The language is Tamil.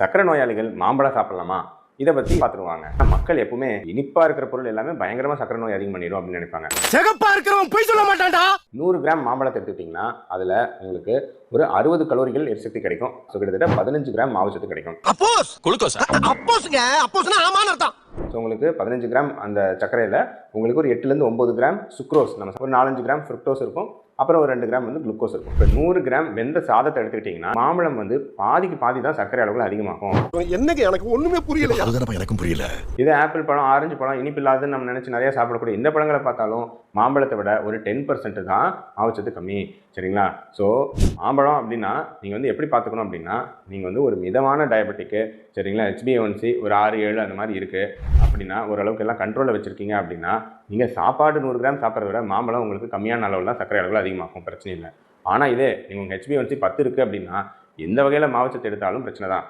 சக்கரை நோயாளிகள் மாம்பழம் சாப்பிடலாமா? இதை பற்றி பார்த்துருவாங்க மக்கள் எப்பவுமே இனிப்பாக இருக்கிற பொருள் எல்லாமே பயங்கரமாக சக்கரை நோய் அதிகம் பண்ணிடும் அப்படின்னு நினைப்பாங்க. சிகப்பா இருக்கிறவன் பொய் சொல்ல மாட்டான்டா! நூறு கிராம் மாம்பழத்தை எடுத்துக்கிட்டிங்கன்னா அதில் உங்களுக்கு ஒரு அறுபது கலோரிகள் எரிசக்தி கிடைக்கும். ஸோ கிட்டத்தட்ட பதினஞ்சு கிராம் மாவுச்சத்து கிடைக்கும். அப்போஸ்! குளுக்கோஸ்? அப்போஸ்ங்க! அப்போஸ்னா ஆமான்னு அர்த்தம். ஸோ உங்களுக்கு பதினஞ்சு கிராம் அந்த சர்க்கரையில் உங்களுக்கு ஒரு எட்டுலேருந்து ஒம்பது கிராம் சுக்ரோஸ் நம்ம ஒரு நாலஞ்சு கிராம் ஃப்ருக்டோஸ் இருக்கும். அப்புறம் ஒரு ரெண்டு கிராம் வந்து குளுக்கோஸ் இருக்கும். இப்போ நூறு கிராம் வெந்த சாதத்தை எடுத்துக்கிட்டிங்கன்னா மாம்பழம் வந்து பாதிக்கு பாதி தான் சர்க்கரை அளவுகள் அதிகமாகும். என்னங்க எனக்கு ஒண்ணுமே புரியல எனக்கும் புரியல. இது ஆப்பிள் பழம் ஆரஞ்சு பழம் இனிப்பு இல்லாததுன்னு நம்ம நினச்சி நிறைய சாப்பிடக்கூடிய இந்த பழங்களை பார்த்தாலும் மாம்பழத்தை விட ஒரு டென் பர்சன்ட் தான் மாவுச்சத்து கம்மி. சரிங்களா? ஸோ மாம்பழம் அப்படின்னா நீங்கள் வந்து எப்படி பார்த்துக்கணும் அப்படின்னா நீங்கள் வந்து ஒரு மிதமான டயபெட்டிக்கு சரிங்களா? ஹெச்பிஎன்சி ஒரு ஆறு ஏழு அந்த மாதிரி இருக்குது அப்படின்னா ஓரளவுக்கு எல்லாம் கண்ட்ரோலில் வச்சுருக்கீங்க அப்படின்னா நீங்கள் சாப்பாடு நூறு கிராம் சாப்பிட்றத விட மாம்பழம் உங்களுக்கு கம்மியான அளவில் தான் சர்க்கரை அளவில் அதிகமாகும் பிரச்சனை இல்லை. ஆனால் இதே நீங்கள் உங்கள் ஹெச்பிஎன்சி பத்து இருக்குது அப்படின்னா எந்த வகையில் மாவுச்சத்து எடுத்தாலும் பிரச்சனை தான்.